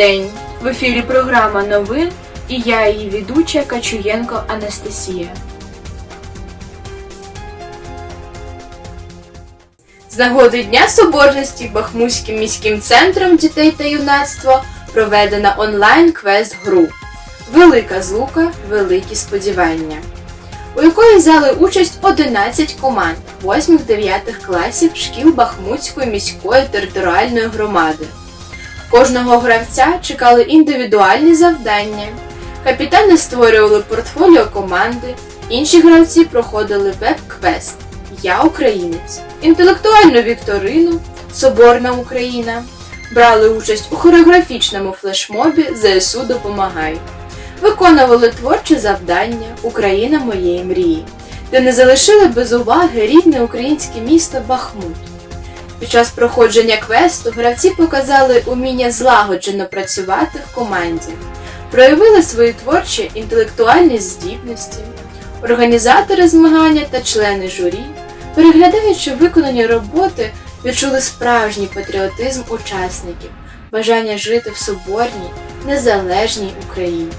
день! В ефірі програма новин і я її ведуча Качуєнко Анастасія. З нагоди Дня Соборності Бахмутським міським центром дітей та юнацтва проведена онлайн квест-гру Велика Злука, великі сподівання, у якої взяли участь 11 команд 8-9 класів шкіл Бахмутської міської територіальної громади. Кожного гравця чекали індивідуальні завдання. Капітани створювали портфоліо команди, інші гравці проходили веб-квест Я українець, інтелектуальну вікторину Соборна Україна. Брали участь у хореографічному флешмобі ЗСУ Допомагай. Виконували творче завдання Україна моєї мрії, де не залишили без уваги рідне українське місто Бахмут. Під час проходження квесту гравці показали уміння злагоджено працювати в команді, проявили свої творчі інтелектуальні здібності. Організатори змагання та члени журі, переглядаючи виконані роботи, відчули справжній патріотизм учасників, бажання жити в соборній, незалежній Україні.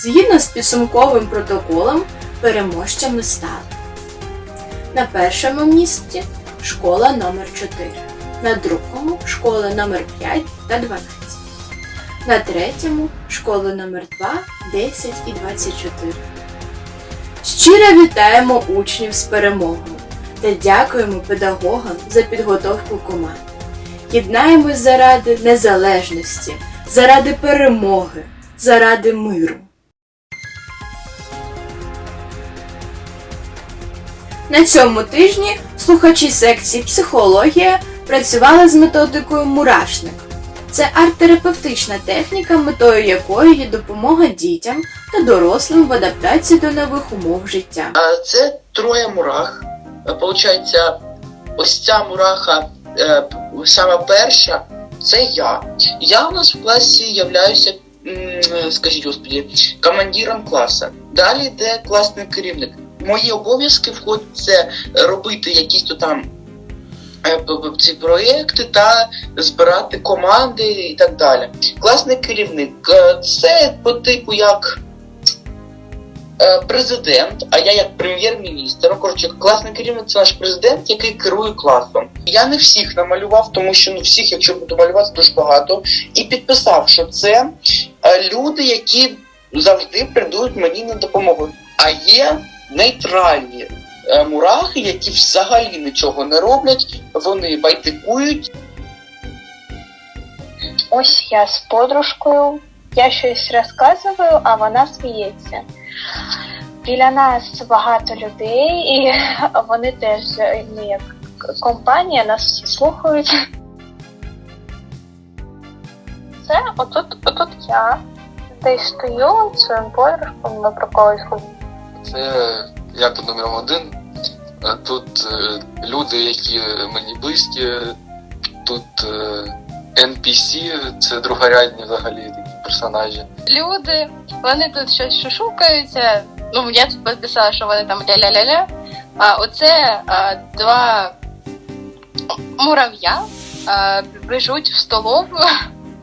Згідно з підсумковим протоколом, переможцями стали на першому місці школа номер 4 на другому школа номер 5 та 12, на третьому школа номер 2, 10 і 24. Щиро вітаємо учнів з перемогою та дякуємо педагогам за підготовку команд. Єднаємось заради незалежності, заради перемоги, заради миру. На цьому тижні слухачі секції психологія працювали з методикою мурашник. Це арт-терапевтична техніка, метою якої є допомога дітям та дорослим в адаптації до нових умов життя. Це троє мурах. Получається, ось ця мураха, е, саме перша, це я. Я у нас в класі являюся, скажіть господі, командиром класу. Далі йде класний керівник. Мої обов'язки входять це робити якісь то там е, ці проекти та збирати команди і так далі. Класний керівник е, це по типу як е, президент, а я як прем'єр-міністр. Коротше, класний керівник це наш президент, який керує класом. Я не всіх намалював, тому що ну всіх, якщо буду малювати, дуже багато. І підписав, що це люди, які завжди прийдуть мені на допомогу. А є нейтральні е, мурахи, які взагалі нічого не роблять, вони байтикують. Ось я з подружкою, я щось розказую, а вона сміється. Біля нас багато людей, і вони теж ну, як компанія, нас всі слухають. Це отут, отут я. Десь стою своїм подружком, ми про когось говоримо. Це я під номером один. Е, Тут е, люди, які мені близькі, тут е, NPC, це другорядні взагалі такі персонажі. люди, вони тут щось шушукаються. Ну, я тут підписала, що вони там ля-ля-ля-ля. А оце а, два мурав'я а, біжуть в столову.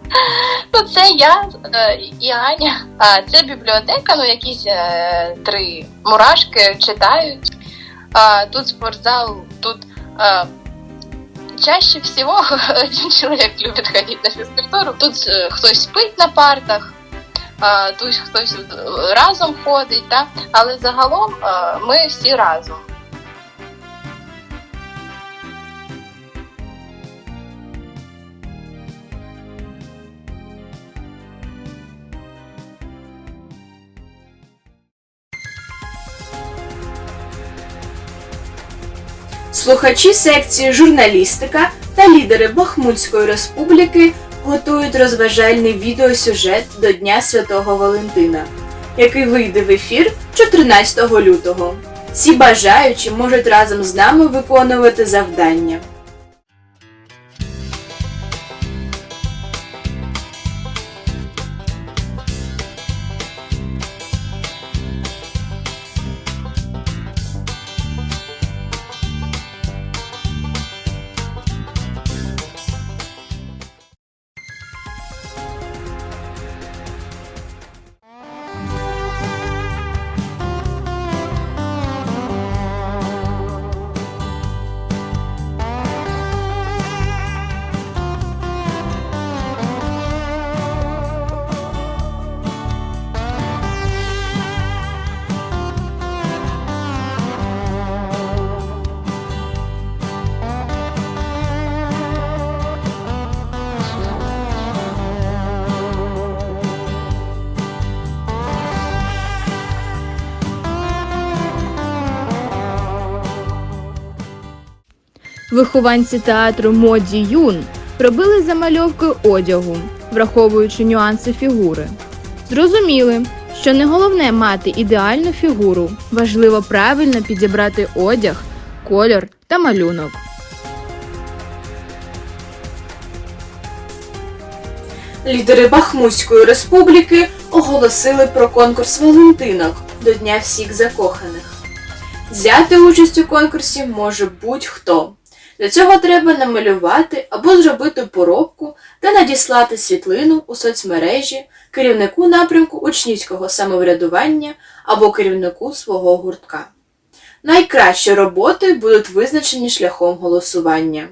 Ну, це я е, і Аня. А це бібліотека, ну якісь е, три мурашки читають. А, тут спортзал, тут е, чаще всього один чоловік любить ходити на фізкультуру. Тут хтось спить на партах, а, тут хтось разом ходить, та? але загалом е, ми всі разом. Слухачі секції журналістика та лідери Бахмутської республіки готують розважальний відеосюжет до Дня Святого Валентина, який вийде в ефір 14 лютого. Всі бажаючі можуть разом з нами виконувати завдання. Вихованці театру Моді Юн робили замальовки одягу, враховуючи нюанси фігури. Зрозуміли, що не головне мати ідеальну фігуру, важливо правильно підібрати одяг, кольор та малюнок. Лідери Бахмутської республіки оголосили про конкурс Валентинок до Дня всіх закоханих. Взяти участь у конкурсі може будь-хто. Для цього треба намалювати або зробити поробку та надіслати світлину у соцмережі керівнику напрямку учнівського самоврядування або керівнику свого гуртка. Найкращі роботи будуть визначені шляхом голосування.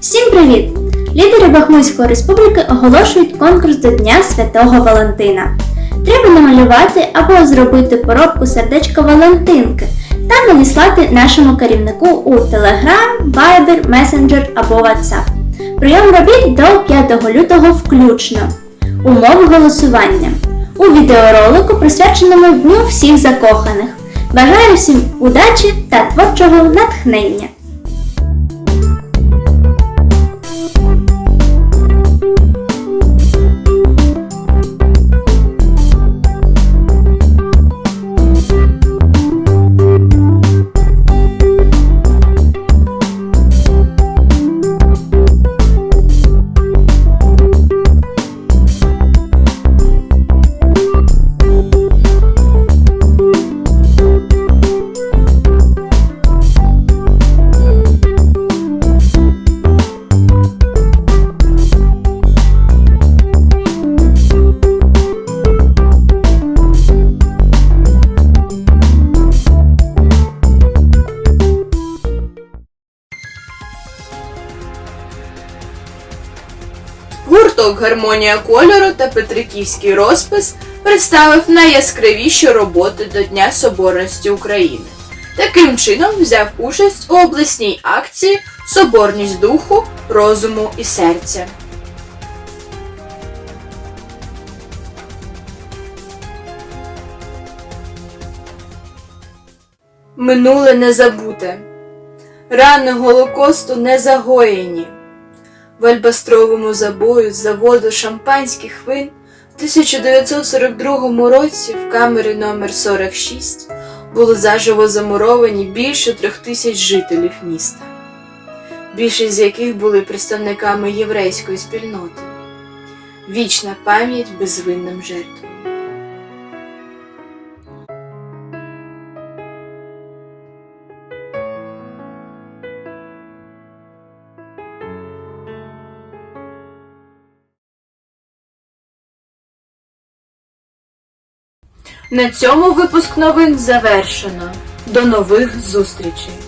Всім привіт! Лідери Бахмутської республіки оголошують конкурс до Дня Святого Валентина. Треба намалювати або зробити поробку сердечка Валентинки та надіслати нашому керівнику у Telegram, Viber, Messenger або WhatsApp. Прийом робіт до 5 лютого включно. Умови голосування. У відеоролику, присвяченому Дню всіх закоханих. Бажаю всім удачі та творчого натхнення! Гурток Гармонія кольору та Петриківський розпис представив найяскравіші роботи до Дня Соборності України. Таким чином взяв участь у обласній акції Соборність духу, розуму і серця. Минуле не забуте. Рани Голокосту не загоєні. В альбастровому забою з заводу шампанських вин в 1942 році в камері номер 46 було заживо замуровані більше трьох тисяч жителів міста, більшість з яких були представниками єврейської спільноти. Вічна пам'ять безвинним жертвам. На цьому випуск новин завершено. До нових зустрічей!